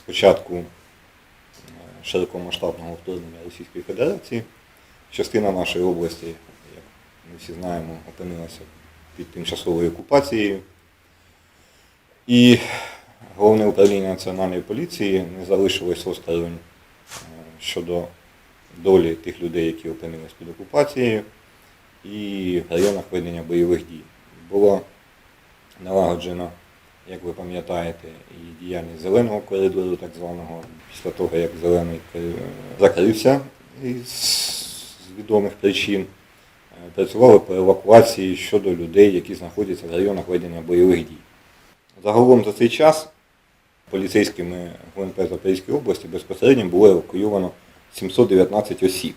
початку е, широкомасштабного вторгнення Російської Федерації частина нашої області, як ми всі знаємо, опинилася під тимчасовою окупацією. І головне управління Національної поліції не залишилось осторонь е, щодо долі тих людей, які опинились під окупацією, і в районах ведення бойових дій. Було налагоджено, як ви пам'ятаєте, і діяльність зеленого коридору, так званого, після того, як зелений закрився із відомих причин. Е, Працювали по евакуації щодо людей, які знаходяться в районах ведення бойових дій. Загалом за цей час поліцейськими ГУНП Запорізької області безпосередньо було евакуйовано 719 осіб,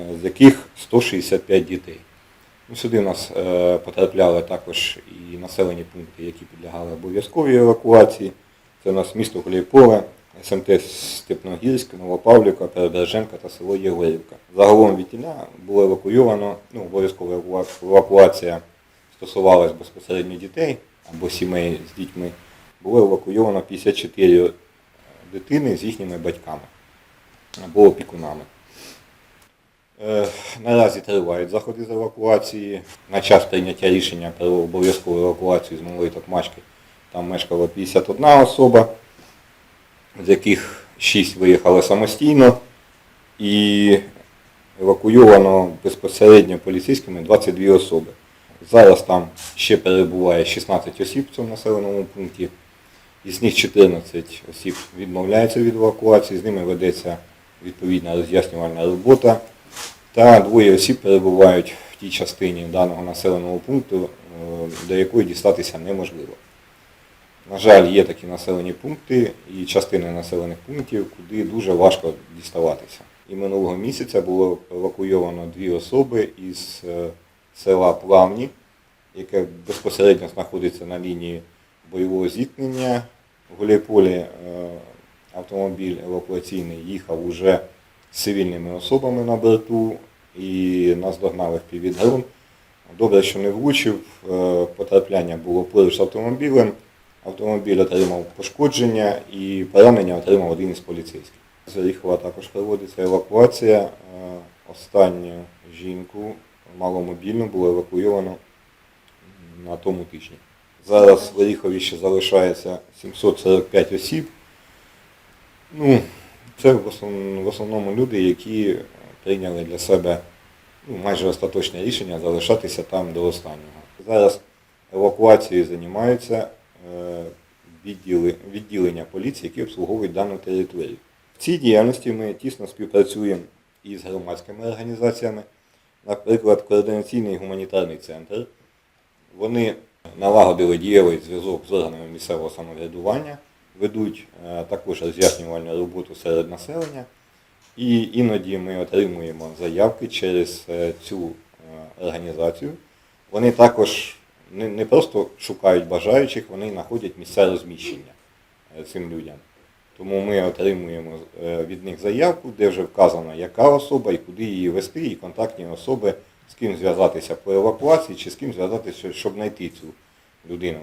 е, з яких 165 дітей. Ну, Сюди в нас е, потрапляли також і населені пункти, які підлягали обов'язковій евакуації. Це у нас місто Гуляйполе, СМТ Степногірськ, Новопавлівка, Перебереженка та село Єгорівка. Загалом від було евакуйовано, ну, обов'язкова евакуація стосувалась безпосередньо дітей або сімей з дітьми. Було евакуйовано 54 дитини з їхніми батьками або опікунами. Е, Наразі тривають заходи з евакуації. На час прийняття рішення про обов'язкову евакуацію з малої Токмачки там мешкала 51 особа, з яких 6 виїхали самостійно і евакуйовано безпосередньо поліцейськими 22 особи. Зараз там ще перебуває 16 осіб в цьому населеному пункті. Із них 14 осіб відмовляються від евакуації, з ними ведеться відповідна роз'яснювальна робота. Та двоє осіб перебувають в тій частині даного населеного пункту, е, до якої дістатися неможливо. На жаль, є такі населені пункти і частини населених пунктів, куди дуже важко діставатися. І минулого місяця було евакуйовано дві особи із е, села Плавні, яке безпосередньо знаходиться на лінії бойового зіткнення в Гуляйполі. Е, Автомобіль евакуаційний їхав уже цивільними особами на борту і нас догнали в півдрон. Добре, що не влучив. Е, Потрапляння було поруч з автомобілем. Автомобіль отримав пошкодження і поранення отримав один із поліцейських. З Оріхова також проводиться евакуація. Е, Останню жінку маломобільну було евакуйовано на тому тижні. Зараз в Оріхові ще залишається 745 осіб. Ну, це в основному, люди, які прийняли для себе ну, майже остаточне рішення залишатися там до останнього. Зараз евакуацією займаються е, відділи, відділення поліції, які обслуговують дану територію. В цій діяльності ми тісно співпрацюємо із громадськими організаціями, наприклад, Координаційний гуманітарний центр. Вони налагодили дієвий зв'язок з органами місцевого самоврядування, ведуть е, також роз'яснювальну роботу серед населення. І іноді ми отримуємо заявки через е, цю е, організацію. Вони також не, просто шукають бажаючих, вони знаходять місця розміщення цим людям. Тому ми отримуємо від них заявку, де вже вказано, яка особа і куди її вести, і контактні особи, з ким зв'язатися по евакуації чи з ким зв'язатися, щоб знайти цю людину.